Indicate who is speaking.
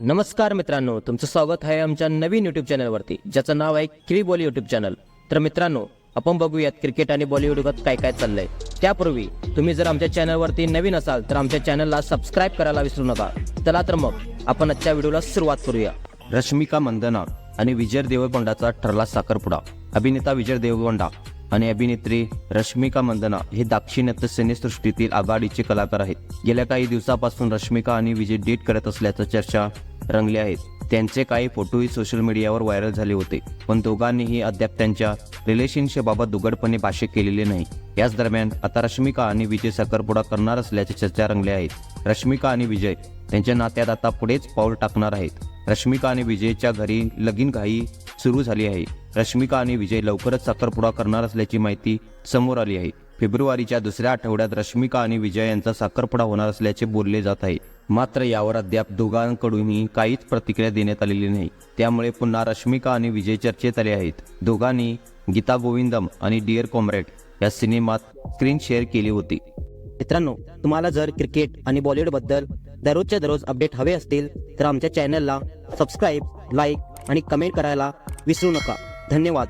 Speaker 1: नमस्कार मित्रांनो तुमचं स्वागत आहे आमच्या नवीन युट्यूब चॅनलवरती ज्याचं नाव आहे क्री बॉली युट्यूब चॅनल तर मित्रांनो आपण बघूयात क्रिकेट आणि बॉलिवूडवर काय काय चाललंय. त्यापूर्वी तुम्ही जर आमच्या चॅनलवरती नवीन असाल तर आमच्या चॅनलला सबस्क्राईब करायला विसरू नका. चला तर मग आपण आजच्या व्हिडिओला सुरुवात करूया. रश्मिका मंदना आणि विजय देवकोंडाचा ठरला साखरपुडा. अभिनेता विजय देवकोंडा आणि अभिनेत्री रश्मिका मंदना हे दाक्षिणात्य सिनेसृष्टीतील आघाडीचे कलाकार आहेत. गेल्या काही दिवसापासून रश्मिका आणि विजय डेट करत असल्याच्या चर्चा रंगले आहेत. त्यांचे काही फोटोही सोशल मीडियावर व्हायरल झाले होते. पण दोघांनीही अद्याप त्यांच्या रिलेशनशिपबाबत उघडपणे भाष्य केलेले नाही. याच दरम्यान आता रश्मिका आणि विजय साखरपुडा करणार असल्याचे चर्चा रंगल्या आहेत. रश्मिका आणि विजय त्यांच्या नात्यात आता पुढेच पाऊल टाकणार आहेत. रश्मिका आणि विजयच्या घरी लगीन घाई सुरू झाली आहे. रश्मिका आणि विजय लवकरच साखरपुडा करणार असल्याची माहिती समोर आली आहे. फेब्रुवारीच्या दुसऱ्या आठवड्यात रश्मिका आणि विजय यांचा साखरपुडा होणार असल्याचे बोलले जात आहे. मात्र यावर अद्याप दोघांकडूनही काहीच प्रतिक्रिया देण्यात आलेली नाही. त्यामुळे पुन्हा रश्मिका आणि विजय चर्चेत आले आहेत. दोघांनी गीता गोविंदम आणि डिअर कॉम्रेड या सिनेमात स्क्रीन शेअर केली होती. मित्रांनो तुम्हाला जर क्रिकेट आणि बॉलिवूडबद्दल दररोजच्या दररोज अपडेट हवे असतील तर आमच्या चॅनलला सबस्क्राईब लाईक आणि कमेंट करायला विसरू नका. धन्यवाद.